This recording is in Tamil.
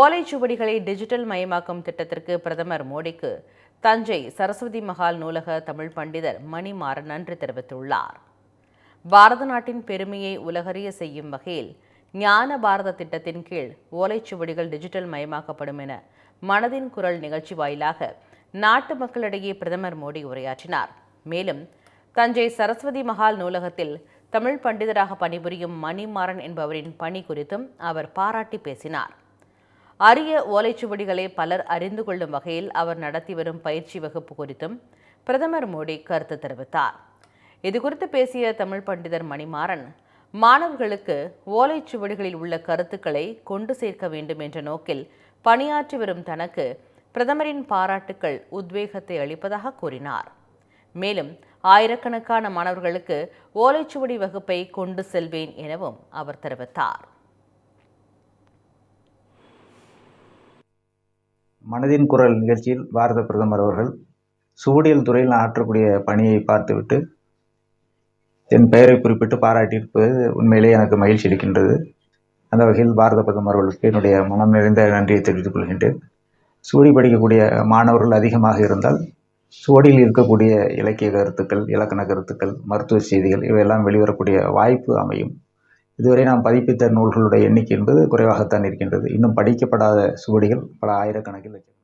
ஓலைச்சுவடிகளை டிஜிட்டல் மயமாக்கும் திட்டத்திற்கு பிரதமர் மோடிக்கு. தஞ்சை சரஸ்வதி மகால் நூலக தமிழ் பண்டிதர் மணிமாறன் நன்றி தெரிவித்துள்ளார். பாரத நாட்டின் பெருமையை உலகறிய செய்யும் வகையில் ஞான பாரத திட்டத்தின் கீழ் ஓலைச்சுவடிகள் டிஜிட்டல் மயமாக்கப்படும் என மனதின் குரல் நிகழ்ச்சி வாயிலாக நாட்டு மக்களிடையே பிரதமர் மோடி உரையாற்றினார். மேலும் தஞ்சை சரஸ்வதி மகால் நூலகத்தில் தமிழ் பண்டிதராக பணிபுரியும் மணிமாறன் என்பவரின் பணி குறித்தும் அவர் பாராட்டி பேசினார். அரிய ஓலைச்சுவடிகளை பலர் அறிந்து கொள்ளும் வகையில் அவர் நடத்தி வரும் பயிற்சி வகுப்பு குறித்தும் பிரதமர் மோடி கருத்து தெரிவித்தார். இதுகுறித்து பேசிய தமிழ் பண்டிதர் மணிமாறன் மாணவர்களுக்கு ஓலைச்சுவடிகளில் உள்ள கருத்துக்களை கொண்டு சேர்க்க வேண்டும் என்ற நோக்கில் பணியாற்றி வரும் தனக்கு பிரதமரின் பாராட்டுக்கள் உத்வேகத்தை அளிப்பதாக கூறினார். மேலும் ஆயிரக்கணக்கான மாணவர்களுக்கு ஓலைச்சுவடி வகுப்பை கொண்டு செல்வேன் எனவும் அவர் தெரிவித்தார். மனதின் குரல் நிகழ்ச்சியில் பாரத பிரதமர் அவர்கள் சுவடியல் துறையில் நான் ஆற்றக்கூடிய பணியை பார்த்துவிட்டு என் பெயரை குறிப்பிட்டு பாராட்டியிருப்பது உண்மையிலேயே எனக்கு மகிழ்ச்சி அளிக்கின்றது. அந்த வகையில் பாரத பிரதமர் அவர்களுக்கு என்னுடைய மனம் நிறைந்த நன்றியை தெரிவித்துக் கொள்கின்றேன். சுவடி படிக்கக்கூடிய மாணவர்கள் அதிகமாக இருந்தால் சுவடியில் இருக்கக்கூடிய இலக்கிய கருத்துக்கள் இலக்கண கருத்துக்கள் மருத்துவ செய்திகள் இவையெல்லாம் வெளிவரக்கூடிய வாய்ப்பு அமையும். இதுவரை நாம் பதிப்பித்த நூல்களுடைய எண்ணிக்கை என்பது குறைவாகத்தான் இருக்கின்றது. இன்னும் படிக்கப்படாத சுவடிகள் பல ஆயிரக்கணக்கில் இருக்கின்றன